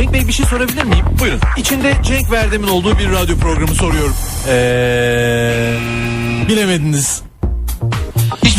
Cenk Bey bir şey sorabilir miyim? Buyurun. İçinde Cenk Verdem'in olduğu bir radyo programı soruyorum. Eee... Bilemediniz.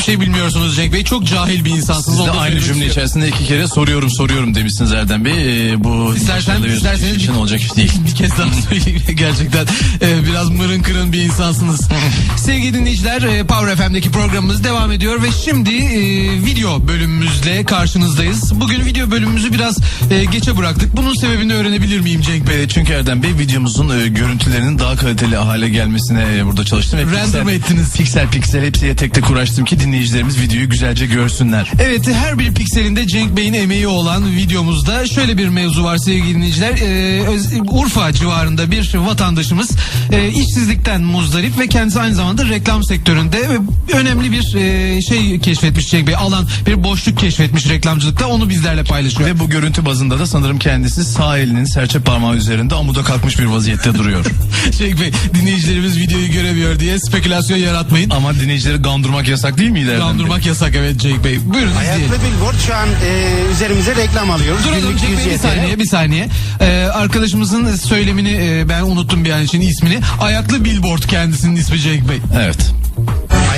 Hiçbir şey bilmiyorsunuz Cenk Bey. Çok cahil bir insansınız. Siz de aynı cümle istiyorum. içerisinde iki kere soruyorum soruyorum demişsiniz Erdem Bey. Ee, bu İstersen, isterseniz için olacak iş değil. Bir kez daha söyleyeyim gerçekten e, biraz mırın kırın bir insansınız. Sevgili dinleyiciler e, Power FM'deki programımız devam ediyor ve şimdi e, video bölümümüzle karşınızdayız. Bugün video bölümümüzü biraz e, geçe bıraktık. Bunun sebebini öğrenebilir miyim Cenk Bey? Ee, Çünkü Erdem Bey videomuzun e, görüntülerinin daha kaliteli hale gelmesine e, burada çalıştım. Ve Render piksel- mi ettiniz? Piksel piksel hepsiye tek tek uğraştım ki dinleyicilerimiz videoyu güzelce görsünler. Evet her bir pikselinde Cenk Bey'in emeği olan videomuzda şöyle bir mevzu var sevgili dinleyiciler. Ee, Öz- Urfa civarında bir vatandaşımız e, işsizlikten muzdarip ve kendisi aynı zamanda reklam sektöründe ve önemli bir e, şey keşfetmiş Cenk Bey. Alan bir boşluk keşfetmiş reklamcılıkta onu bizlerle paylaşıyor. Ve bu görüntü bazında da sanırım kendisi sağ elinin serçe parmağı üzerinde amuda kalkmış bir vaziyette duruyor. Cenk Bey dinleyicilerimiz videoyu göremiyor diye spekülasyon yaratmayın. Ama dinleyicileri gandurmak yasak değil miydi Erdem Bey? Landırmak yasak evet Cenk Bey. Buyurun izleyelim. Ayaklı billboard şu an e, üzerimize reklam alıyoruz. Duralım Cenk Bey 100 bir saniye bir saniye. Ee, arkadaşımızın söylemini e, ben unuttum bir an için ismini. Ayaklı Billboard kendisinin ismi Cenk Bey. Evet.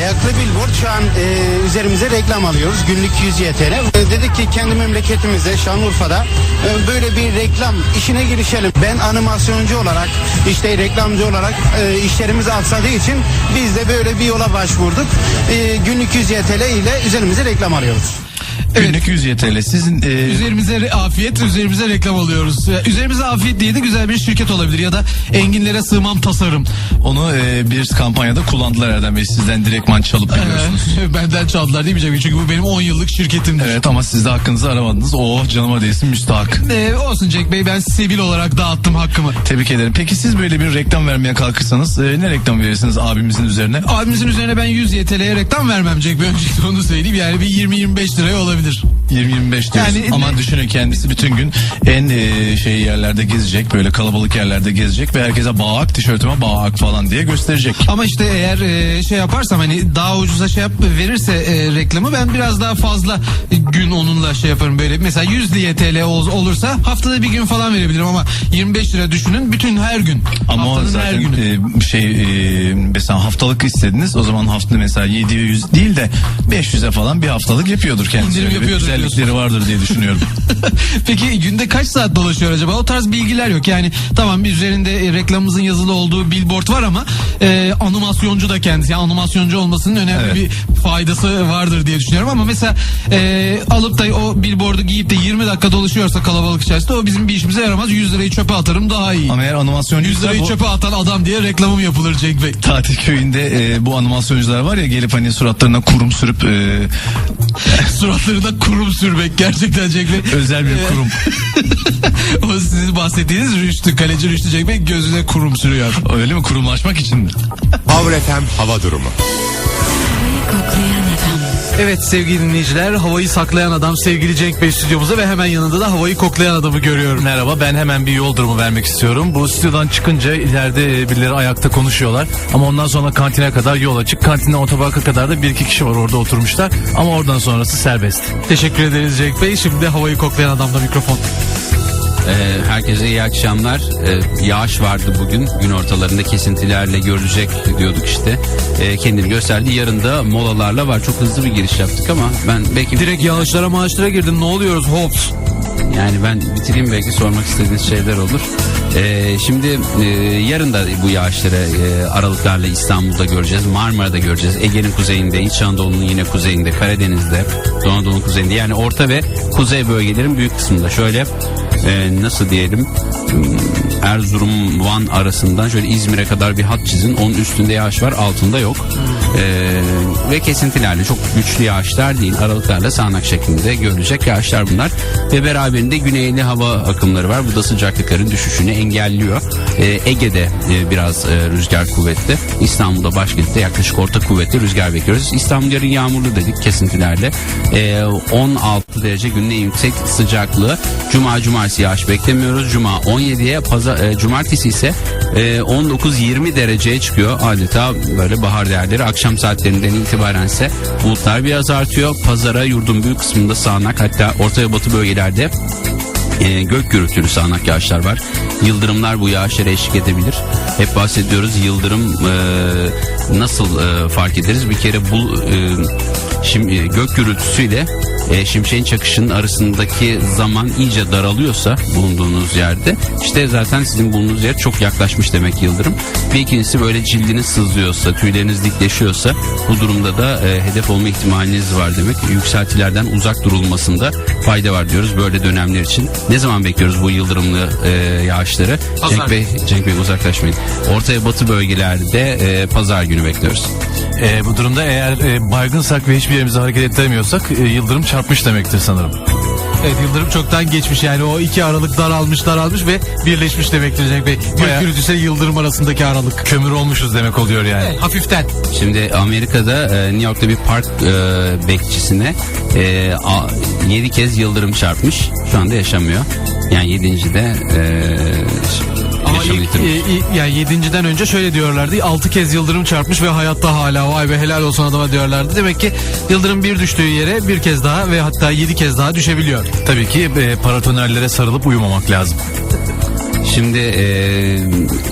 Ayaklı billboard şu an e, üzerimize reklam alıyoruz. Günlük 100 YTL. E, dedik ki kendi memleketimizde Şanlıurfa'da e, böyle bir reklam işine girişelim. Ben animasyoncu olarak işte reklamcı olarak e, işlerimiz aksadığı için biz de böyle bir yola başvurduk. E, günlük 100 YTL ile üzerimize reklam alıyoruz. Günlük 100 YTL. Sizin e, Üzerimize afiyet, üzerimize reklam alıyoruz. Üzerimize afiyet diye de güzel bir şirket olabilir ya da enginlere sığmam tasarım. onu e, bir kampanyada kullandılar Erdem Bey. Sizden direktman çalıp biliyorsunuz. Ee, benden çaldılar değil mi? Çünkü bu benim 10 yıllık şirketimdir. Evet ama siz de hakkınızı aramadınız. Oh canıma değsin müstahak. Ee, olsun Cenk Bey ben sivil olarak dağıttım hakkımı. Tebrik ederim. Peki siz böyle bir reklam vermeye kalkırsanız e, ne reklam verirsiniz abimizin üzerine? Abimizin üzerine ben 100 YTL'ye reklam vermem Cenk Bey. Öncelikle onu söyleyeyim. Yani bir 20-25 liraya olabilir. 20-25 diyorsun. Yani Ama düşünün kendisi bütün gün en e, şey yerlerde gezecek. Böyle kalabalık yerlerde gezecek ve herkese bağak tişörtüme bağak falan diye gösterecek. Ama işte eğer e, şey yaparsam hani daha ucuza şey yap verirse e, reklamı ben biraz daha fazla gün onunla şey yaparım böyle. Mesela 100 TL ol- olursa haftada bir gün falan verebilirim ama 25 lira düşünün bütün her gün. Ama Haftanın her zaten günü. e, şey e, mesela haftalık istediniz. O zaman hafta mesela 700 değil de 500'e falan bir haftalık yapıyordur kendisi. İndirim Öyle bir Güzellikleri vardır diye düşünüyorum. Peki günde kaç saat dolaşıyor acaba? O tarz bilgiler yok. Yani tamam bir üzerinde e, reklamımızın yazılı olduğu billboard var ama e, animasyoncu da kendisi. Yani animasyoncu olmasının önemli Evet. bir faydası vardır diye düşünüyorum ama mesela e, alıp da o billboardu giyip de 20 dakika dolaşıyorsa kalabalık içerisinde o bizim bir işimize yaramaz. 100 lirayı çöpe atarım daha iyi. Ama eğer animasyoncu 100 lirayı bu- çöpe atan adam diye reklamım yapılır Cenk Bey. tatil köyünde e, bu animasyoncular var ya gelip hani suratlarına kurum sürüp e, Suratlarında kurum sürmek gerçekten Cenk Bey. özel bir kurum. o sizin bahsettiğiniz Rüştü, kaleci Rüştü Cenk Bey gözüne kurum sürüyor. Öyle mi kurumlaşmak için mi? Power FM hava durumu. Koklayan. Evet sevgili dinleyiciler havayı saklayan adam sevgili Cenk Bey stüdyomuzda ve hemen yanında da havayı koklayan adamı görüyorum. Merhaba ben hemen bir yol durumu vermek istiyorum. Bu stüdyodan çıkınca ileride e, birileri ayakta konuşuyorlar. Ama ondan sonra kantine kadar yol açık. Kantinden otoparka kadar da bir iki kişi var orada oturmuşlar. Ama oradan sonrası serbest. Teşekkür ederiz Cenk Bey. Şimdi havayı koklayan adamda mikrofon. Ee, herkese iyi akşamlar. Ee, yağış vardı bugün. Gün ortalarında kesintilerle görülecek diyorduk işte. Ee, kendini gösterdi. Yarın da molalarla var. Çok hızlı bir giriş yaptık ama ben belki Direkt yağışlara maaşlara girdim ne oluyoruz hops. yani ben bitireyim belki sormak istediğiniz şeyler olur. Ee, şimdi e, yarın da bu yağışları e, aralıklarla İstanbul'da göreceğiz. Marmara'da göreceğiz. Ege'nin kuzeyinde, İç Anadolu'nun yine kuzeyinde, Karadeniz'de, Doğu Anadolu'nun kuzeyinde. Yani orta ve kuzey bölgelerin büyük kısmında. Şöyle e, nasıl diyelim hmm, Erzurum Van arasından şöyle İzmir'e kadar bir hat çizin. Onun üstünde yağış var, altında yok. Ee, ve kesintilerle çok güçlü yağışlar değil. Aralıklarla sağanak şeklinde görülecek yağışlar bunlar. Ve beraberinde güneyli hava akımları var. Bu da sıcaklıkların düşüşünü engelliyor. Ee, Ege'de e, biraz e, rüzgar kuvvetli. İstanbul'da başkentte yaklaşık orta kuvvetli rüzgar bekliyoruz. İstanbul yarın yağmurlu dedik kesintilerle. Ee, 16 derece günün en yüksek sıcaklığı. Cuma cumartesi yağış beklemiyoruz. Cuma 17'ye pazar, e, cumartesi ise e, 19-20 dereceye çıkıyor. Adeta böyle bahar değerleri. Akşam saatlerinden itibaren ise bulutlar biraz artıyor. Pazara yurdun büyük kısmında sağanak hatta orta ve batı bölgelerde e, gök gürültülü sağanak yağışlar var. Yıldırımlar bu yağışlara eşlik edebilir. Hep bahsediyoruz yıldırım e, nasıl e, fark ederiz? Bir kere bu e, şimdi gök gürültüsüyle e, şimşeğin çakışının arasındaki zaman iyice daralıyorsa bulunduğunuz yerde işte zaten sizin bulunduğunuz yer çok yaklaşmış demek yıldırım. Bir ikincisi böyle cildiniz sızlıyorsa, tüyleriniz dikleşiyorsa bu durumda da e, hedef olma ihtimaliniz var demek. Yükseltilerden uzak durulmasında fayda var diyoruz böyle dönemler için. Ne zaman bekliyoruz bu yıldırımlı e, yağışları? Cenk Bey, Cenk Bey uzaklaşmayın. Ortaya batı bölgelerde e, pazar günü bekliyoruz. E, bu durumda eğer e, baygınsak ve hiçbir yerimizi hareket ettiremiyorsak e, yıldırım çarpmış demektir sanırım. Evet Yıldırım çoktan geçmiş yani o iki aralık daralmış daralmış ve birleşmiş demektir Cenk Bey. Gök Bayağı- gürültüsü Yıldırım arasındaki aralık. Kömür olmuşuz demek oluyor yani. Hafiften. Şimdi Amerika'da e, New York'ta bir park e, bekçisine 7 kez yıldırım çarpmış. Şu anda yaşamıyor. Yani 7. de e, Ama yaşamı ilk, yitirmiş. e, yani yedinciden önce şöyle diyorlardı. Altı kez Yıldırım çarpmış ve hayatta hala vay be helal olsun adama diyorlardı. Demek ki Yıldırım bir düştüğü yere bir kez daha ve hatta yedi kez daha düşebiliyor. Tabii ki e, paratonellere sarılıp uyumamak lazım. Şimdi e,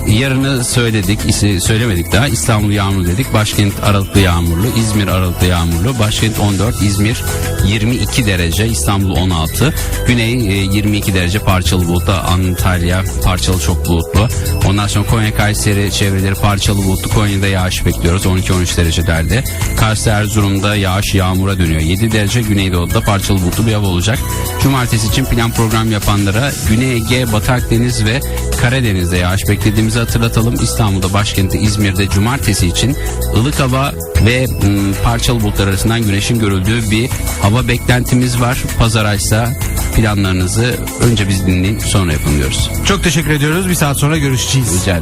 yarını söyledik, söylemedik daha. İstanbul yağmurlu dedik. Başkent aralıklı yağmurlu, İzmir aralıklı yağmurlu. Başkent 14, İzmir 22 derece, İstanbul 16. Güney e, 22 derece parçalı bulutlu, Antalya parçalı çok bulutlu. Ondan sonra Konya, Kayseri çevreleri parçalı bulutlu. Konya'da yağış bekliyoruz 12-13 derecelerde. Kars, Erzurum'da yağış yağmura dönüyor. 7 derece Güneydoğu'da parçalı bulutlu bir hava olacak. Cumartesi için plan program yapanlara Güney Ege, Batı Akdeniz ve Karadeniz'de yağış beklediğimizi hatırlatalım. İstanbul'da, başkentte, İzmir'de cumartesi için ılık hava ve ım, parçalı bulutlar arasından güneşin görüldüğü bir hava beklentimiz var. Pazar aysa planlarınızı önce biz dinleyin sonra yapın diyoruz. Çok teşekkür ediyoruz. Bir saat sonra görüşeceğiz. Rica ederim.